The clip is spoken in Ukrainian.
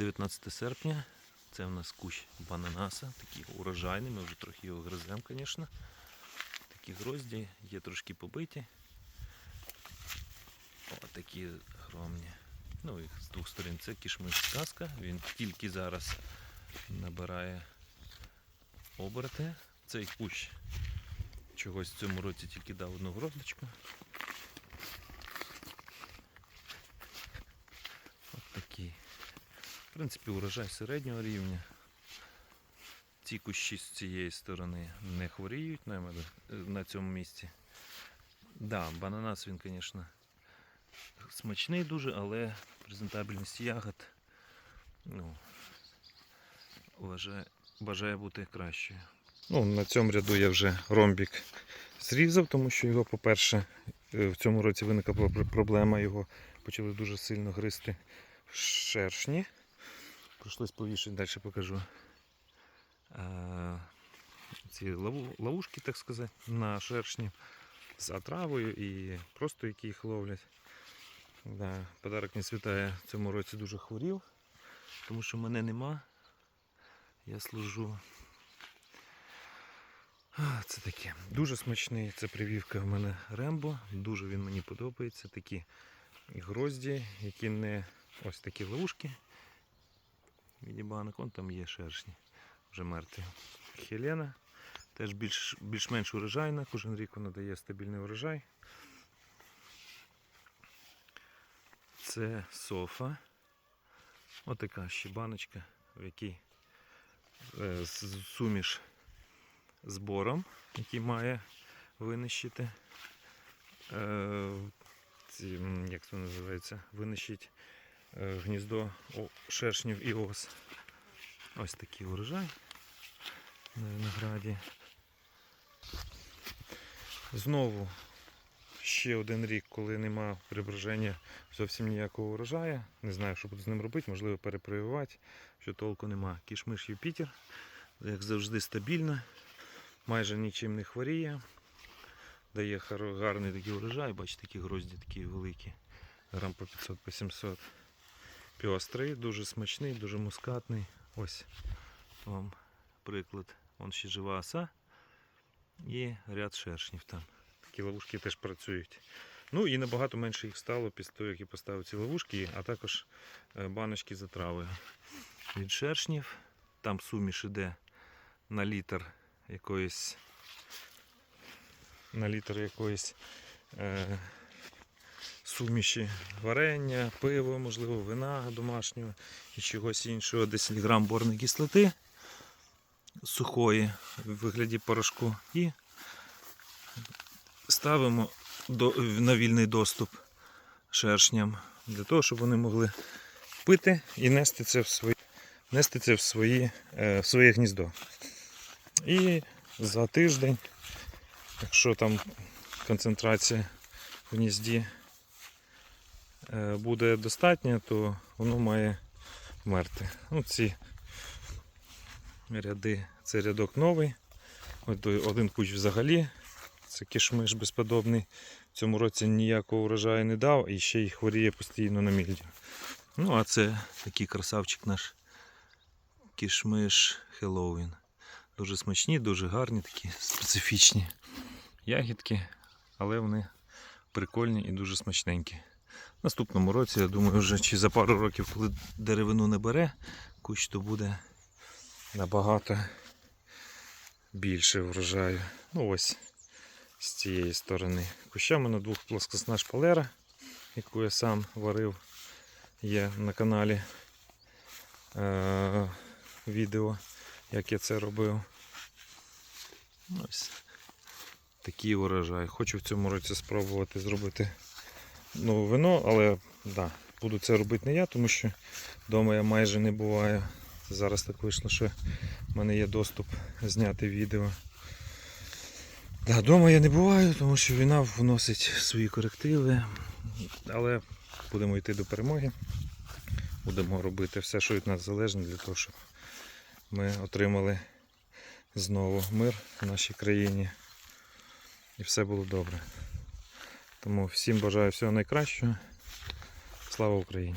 19 серпня. Це у нас кущ бананаса, такий урожайний, ми вже трохи його гриземо, звісно. Такі грозді, є трошки побиті. О, такі громні. Ну, їх з двох сторін це кішмиш сказка. Він тільки зараз набирає оберти. Цей кущ чогось в цьому році тільки дав одну гроздочку. От такий. В принципі, урожай середнього рівня. Ці кущі з цієї сторони не хворіють на, цьому місці. Да, бананас він, звісно, смачний дуже, але презентабельність ягод ну, вважає, бажає бути кращою. Ну, на цьому ряду я вже ромбік зрізав, тому що його, по-перше, е, в цьому році виникла проблема, його почали дуже сильно гризти шершні. Прийшлось повішати, далі покажу. Ці ловушки, так сказати, на шершні з отравою і просто які їх ловлять. Да, подарок не святає в цьому році дуже хворів, тому що мене нема. Я служу. Це таке. Дуже смачний. Це привівка в мене Рембо. Дуже він мені подобається. Такі грозді, які не ось такі ловушки. Від банок, вон там є шершні, вже мертві. Хелена. Теж більш, більш-менш урожайна, кожен рік вона дає стабільний урожай. Це софа. Отака ще баночка, в якій е, суміш з бором, який має винищити. Е, ці, як це називається? Винищить гніздо шершнів і ос. Ось такий урожай на винограді. Знову ще один рік, коли нема прибраження зовсім ніякого урожаю. Не знаю, що буду з ним робити, можливо, перепрививати, що толку нема. Кішмиш Юпітер, як завжди, стабільно, майже нічим не хворіє. Дає гарний такий урожай, бачите, такі грозді такі великі. Грам по 500 по 700. Піострий, дуже смачний, дуже мускатний. Ось вам приклад. Вон ще жива оса і ряд шершнів там. Такі ловушки теж працюють. Ну і набагато менше їх стало після того, як я поставив ці ловушки, а також е, баночки з отравою. Від шершнів. Там суміш іде на літр якоїсь на літр якоїсь е, суміші варення, пиво, можливо, вина домашнього і чогось іншого, 10 грам борної кислоти сухої в вигляді порошку і ставимо до, на вільний доступ шершням для того, щоб вони могли пити і нести це в свої, нести це в, свої, е, в своє гніздо. І за тиждень, якщо там концентрація в гнізді буде достатня, то воно має вмерти. Ну, ці ряди, це рядок новий. От один куч взагалі. Це кишмиш безподобний. В цьому році ніякого урожаю не дав і ще й хворіє постійно на мільдю. Ну, а це такий красавчик наш кішмиш Хеллоуін. Дуже смачні, дуже гарні, такі специфічні ягідки, але вони прикольні і дуже смачненькі. В наступному році, я думаю, вже чи за пару років, коли деревину не бере, кущ то буде набагато більше врожаю. Ну ось з цієї сторони. Куща в мене двох плоскосна шпалера, яку я сам варив, є на каналі е- відео, як я це робив. Ось такий урожай. Хочу в цьому році спробувати зробити ну, вино, але да, буду це робити не я, тому що вдома я майже не буваю. Зараз так вийшло, що в мене є доступ зняти відео. Да, Дома я не буваю, тому що війна вносить свої корективи. Але будемо йти до перемоги. Будемо робити все, що від нас залежне, для того, щоб ми отримали знову мир в нашій країні. І все було добре. Тому всім бажаю всього найкращого. Слава Україні!